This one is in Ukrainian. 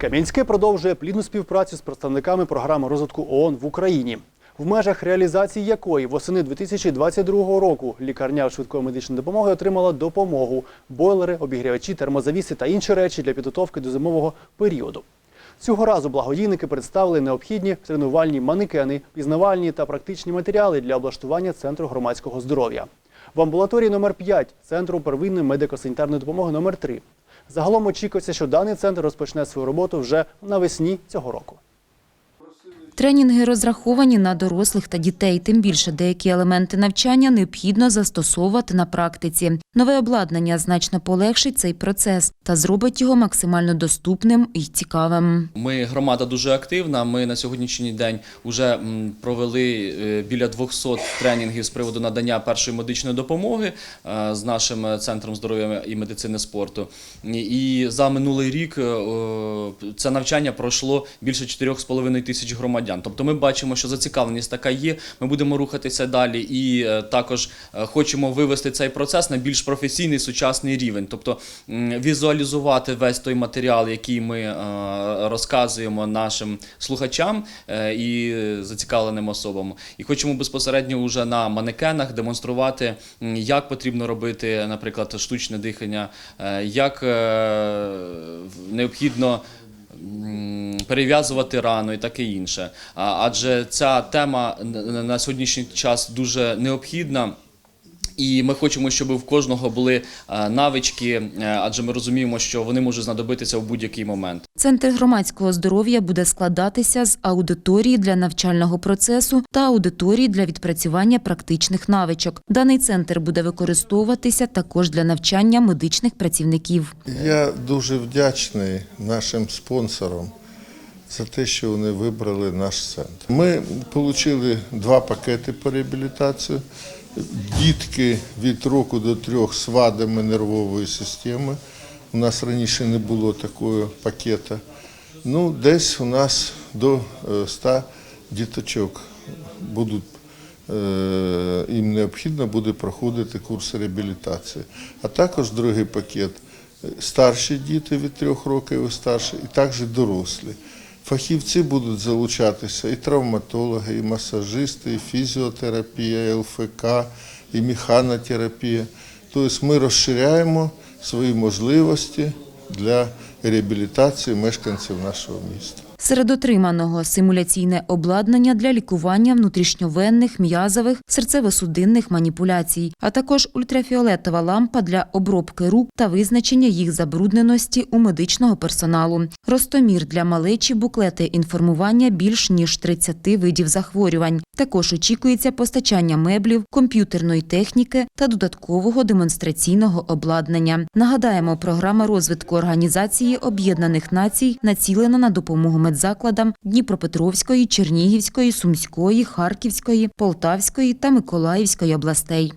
Кам'янське продовжує плідну співпрацю з представниками програми розвитку ООН в Україні, в межах реалізації якої восени 2022 року лікарня швидкої медичної допомоги отримала допомогу, бойлери, обігрівачі, термозавіси та інші речі для підготовки до зимового періоду. Цього разу благодійники представили необхідні тренувальні манекени, пізнавальні та практичні матеріали для облаштування центру громадського здоров'я. В амбулаторії номер 5 центру первинної медико-санітарної допомоги номер 3 Загалом очікується, що даний центр розпочне свою роботу вже навесні цього року. Тренінги розраховані на дорослих та дітей. Тим більше деякі елементи навчання необхідно застосовувати на практиці. Нове обладнання значно полегшить цей процес та зробить його максимально доступним і цікавим. Ми громада дуже активна. Ми на сьогоднішній день вже провели е, біля 200 тренінгів з приводу надання першої медичної допомоги е, з нашим центром здоров'я і медицини спорту. І за минулий рік е, це навчання пройшло більше 4,5 тисяч громадян. Тобто ми бачимо, що зацікавленість така є. Ми будемо рухатися далі і е, також е, хочемо вивести цей процес на більш професійний сучасний рівень. Тобто візуалізувати весь той матеріал, який ми е, розказуємо нашим слухачам і зацікавленим особам. І хочемо безпосередньо вже на манекенах демонструвати, як потрібно робити, наприклад, штучне дихання, як необхідно. Перев'язувати рану і таке інше. Адже ця тема на сьогоднішній час дуже необхідна. І ми хочемо, щоб в кожного були е, навички, е, адже ми розуміємо, що вони можуть знадобитися в будь-який момент. Центр громадського здоров'я буде складатися з аудиторії для навчального процесу та аудиторії для відпрацювання практичних навичок. Даний центр буде використовуватися також для навчання медичних працівників. Я дуже вдячний нашим спонсорам за те, що вони вибрали наш центр. Ми отримали два пакети по реабілітації. Дітки від року до трьох з вадами нервової системи. У нас раніше не було такого пакета. Ну, десь у нас до е, 100 діточок будуть е, їм необхідно буде проходити курс реабілітації. А також другий пакет е, старші діти від трьох років і старші, і також дорослі. Фахівці будуть залучатися і травматологи, і масажисти, і фізіотерапія, і ЛФК, і механотерапія. Тобто ми розширяємо свої можливості для реабілітації мешканців нашого міста. Серед отриманого симуляційне обладнання для лікування внутрішньовенних, м'язових, серцево-судинних маніпуляцій, а також ультрафіолетова лампа для обробки рук та визначення їх забрудненості у медичного персоналу, ростомір для малечі, буклети інформування більш ніж 30 видів захворювань. Також очікується постачання меблів, комп'ютерної техніки та додаткового демонстраційного обладнання. Нагадаємо, програма розвитку Організації Об'єднаних Націй націлена на допомогу медзакладам Дніпропетровської, Чернігівської, Сумської, Харківської, Полтавської та Миколаївської областей.